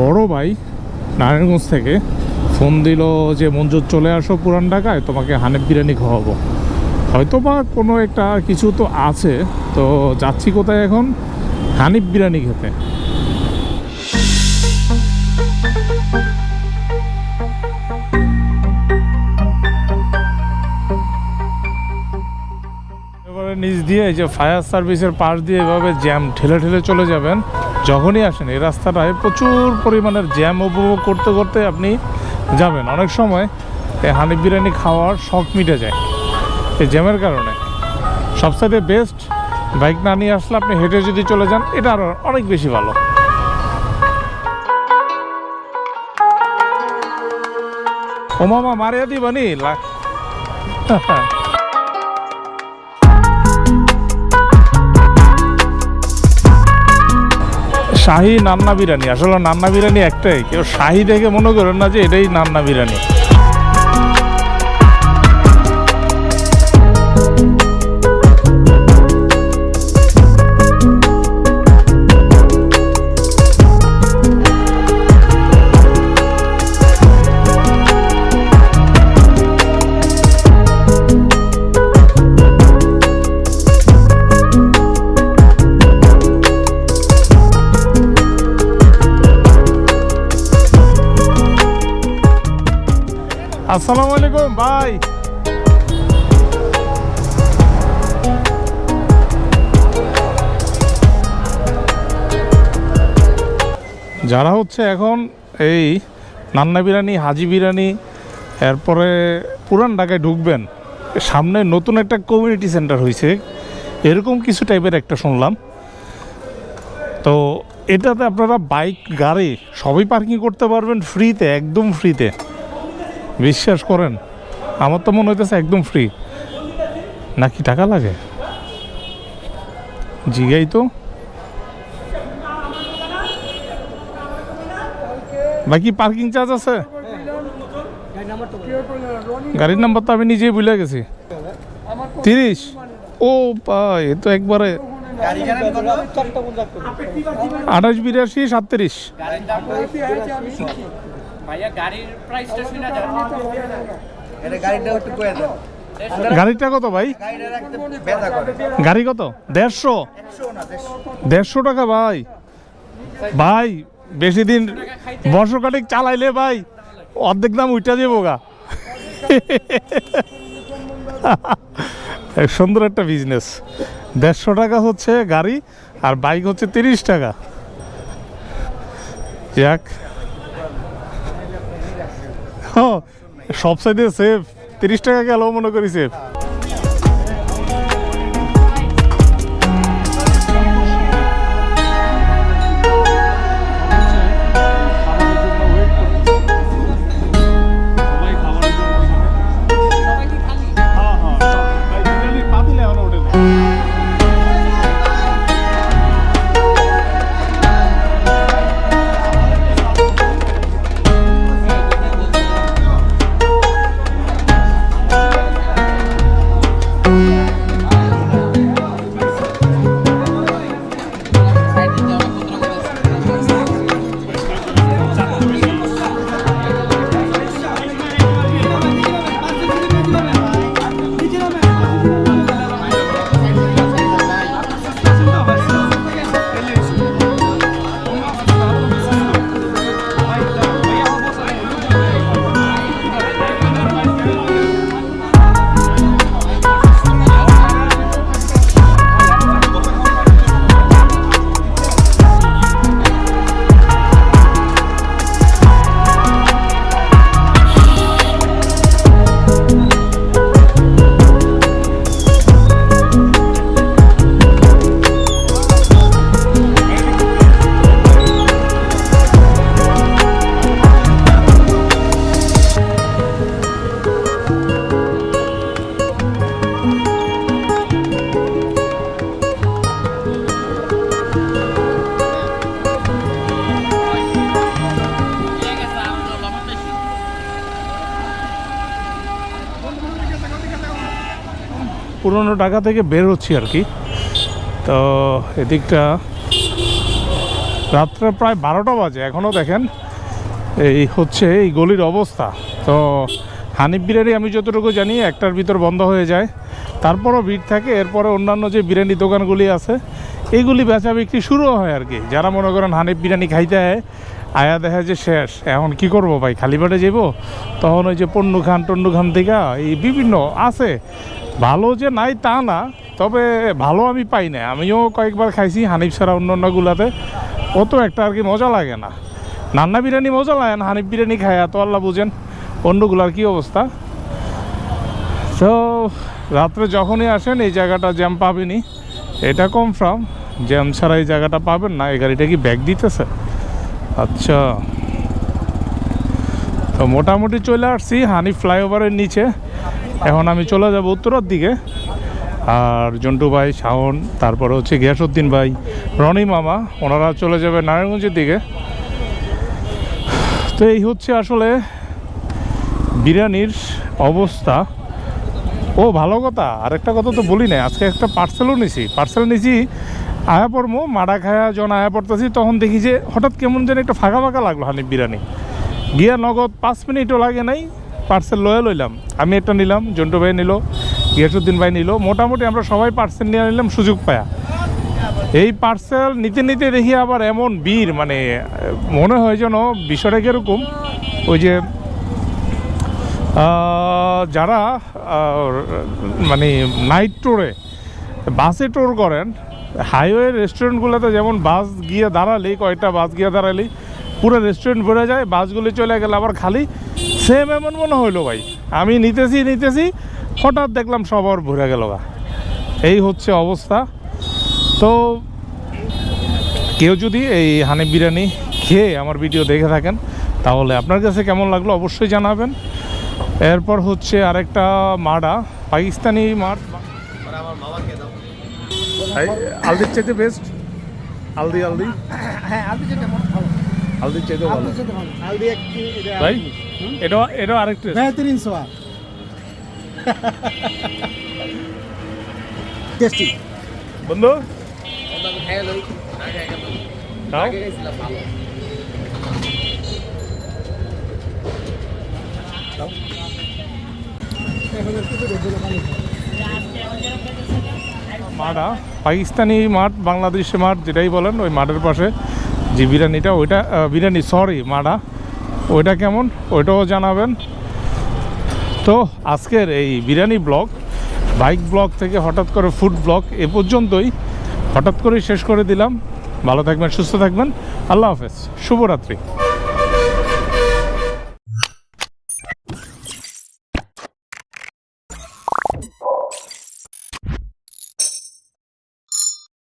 বড় ভাই নারায়ণগঞ্জ থেকে ফোন দিল যে, মঞ্জুর, চলে আসো পুরান ঢাকায়, তোমাকে হানিফ বিরিয়ানি খাওয়াবো। হয়তো বা কোনো একটা কিছু তো আছে। তো যাচ্ছি কোথায় এখন? হানিফ বিরিয়ানি খেতে। নিচ দিয়ে এই যে ফায়ার সার্ভিসের পাশ দিয়ে এভাবে জ্যাম ঠেলে ঠেলে চলে যাবেন। যখনই আসেন, এই রাস্তাটায় প্রচুর পরিমাণের জ্যাম উপভোগ করতে করতে আপনি যাবেন। অনেক সময় এই হানিফ বিরিয়ানি খাওয়ার শখ মিটে যায় এই জ্যামের কারণে। সবসাইডে বেস্ট বাইক না নিয়ে আসলে আপনি হেঁটে যদি চলে যান, এটা আরও অনেক বেশি ভালো। ও মামা মারিয়া দিবানি শাহি নান্না বিরিয়ানি আসলে নান্না বিরিয়ানি একটাই। কেউ শাহি দেখে মনে করেন না যে এটাই নান্না বিরিয়ানি আসসালামু আলাইকুম, ভাই। যারা হচ্ছে এখন এই নান্না বিরিয়ানি, হাজি বিরিয়ানি, এরপরে পুরান ঢাকায় ঢুকবেন, সামনে নতুন একটা কমিউনিটি সেন্টার হয়েছে এরকম কিছু টাইপের একটা শুনলাম। তো এটাতে আপনারা বাইক গাড়ি সবই পার্কিং করতে পারবেন ফ্রিতে একদম ফ্রিতে বিশ্বাস করেন, আমার তো মনে হইতেছে একদম ফ্রি নাকি টাকা লাগে? জিগাই তো। বাকি পার্কিং চার্জ আছে? গাড়ির নাম্বার তো আমি নিজেই ভুলে গেছি। তিরিশ? ও এ তো একবারে আঠাশ বিরাশি সাতত্রিশ। ভাইয়া গাড়ির প্রাইসটা শুনে যান। এটা গাড়িটা একটু করে দেন গাড়িটা কত ভাই? গাড়ি কত? দেড়শো? দেড়শো। টাকা ভাই। ভাই বেশি দিন বর্ষকাটিক চালাইলে ভাই অর্ধেক দাম উইটা যাব গা। এক সুন্দর একটা বিজনেস দেড়শো টাকা হচ্ছে গাড়ি আর বাইক হচ্ছে তিরিশ টাকা। যাক। সব সাইডে সেফ তিরিশ টাকা গেল মনে করি সেফ পুরনো ঢাকা থেকে বের হচ্ছি আর কি। তো এদিকটা রাত্রে প্রায় বারোটা বাজে এখনও দেখেন এই হচ্ছে এই গলির অবস্থা। তো হানিফ বিরিয়ানি আমি যতটুকু জানি একটার ভিতর বন্ধ হয়ে যায়, তারপরও ভিড় থাকে, এরপরে অন্যান্য যে বিরিয়ানি দোকানগুলি আছে, এইগুলি বেচা বিক্রি শুরু হয় আর কি। যারা মনে করেন হানিফ বিরিয়ানি খাইতে হয়, আয়া দেখা যে শেষ, এখন কি করব ভাই, খালি পেটে যাব তখন ওই যে পন্নু খান টন্নু খান থেকে এই বিভিন্ন আছে ভালো যে নাই তা না, তবে ভালো আমি পাই না আমিও কয়েকবার খাইছি, হানিফ ছাড়া অন্য অন্যগুলাতে অত একটা আর কি মজা লাগে না। নান্না বিরিয়ানি মজা লাগে না, হানিফ বিরিয়ানি খায় তো আল্লাহ বুঝেন। অন্যগুলার কি অবস্থা? তো রাত্রে যখনই আসেন, এই জায়গাটা জ্যাম পাবেনি এটা কনফার্ম জ্যাম ছাড়া এই জায়গাটা পাবেন না। এই গাড়িটা কি ব্যাগ দিতেছে? আচ্ছা। তো মোটামুটি চলে আসছি হানি ফ্লাইওভারের নিচে। এখন আমি চলে যাব উত্তরের দিকে। আর জন্টু ভাই, শাওন, তারপরে হচ্ছে গিয়াসুদ্দিন ভাই, রনি মামা, ওনারা চলে যাবে নারায়ণগঞ্জের দিকে। তো এই হচ্ছে আসলে বিরিয়ানির অবস্থা। ও, ভালো কথা, আরেকটা কথা তো বলি নাই, আজকে একটা পার্সেলও নিছি। পার্সেল নিছি, আয়া পড়মো, মাডা খায়া যখন আয়া পড়তেছি, তখন দেখি যে হঠাৎ কেমন যেন একটা ফাঁকা ফাঁকা লাগল হানিফ বিরিয়ানি। গিয়া নগদ পাঁচ মিনিটও লাগে নাই পার্সেল লয়ে লইলাম। আমি একটা নিলাম, জন্টু ভাই নিল গিয়াসুদ্দিন ভাই নিল। মোটামুটি আমরা সবাই পার্সেল নিয়ে নিলাম, সুযোগ পায়া। এই পার্সেল নিতে নিতে দেখি আবার এমন বীর মানে মনে হয় যেন বিষয়টা কীরকম, ওই যে যারা মানে নাইট টোরে বাসে টোর করেন হাইওয়ে রেস্টুরেন্টগুলোতে যেমন বাস গিয়ে দাঁড়ালি কয়েকটা বাস গিয়ে দাঁড়ালি পুরো রেস্টুরেন্ট ভরে যায় বাসগুলি চলে গেলে আবার খালি। সেম এমন মনে হইল ভাই। আমি নিতেছি নিতেছি হঠাৎ দেখলাম সবার ভরে গেল গা। এই হচ্ছে অবস্থা। তো কেউ যদি এই হানি বিরিয়ানি খেয়ে আমার ভিডিও দেখে থাকেন তাহলে আপনার কাছে কেমন লাগল অবশ্যই জানাবেন। এরপর হচ্ছে আরেকটা মাডা পাকিস্তানি মাঠ আলদির চাইতে বেস্ট আলদি আলদি। হ্যাঁ আলু হালদি চাইতে ভালো। হালদি ভাই এটা এটা আরেকটু বেহতরিন সোয়া। টেস্টি। বন্ধু? পাকিস্তানি মাঠ বাংলাদেশি মাঠ যেটাই বলেন ওই মাঠের পাশে। যে বিরিয়ানিটা, ওইটা বিরিয়ানি সরি মাডা, ওইটা কেমন? ওইটাও জানাবেন। তো আজকের এই বিরিয়ানি ব্লগ, বাইক ব্লগ থেকে হঠাৎ করে ফুড ব্লগ এ পর্যন্তই। হঠাৎ করেই শেষ করে দিলাম। ভালো থাকবেন, সুস্থ থাকবেন। আল্লাহ হাফেজ। শুভরাত্রি।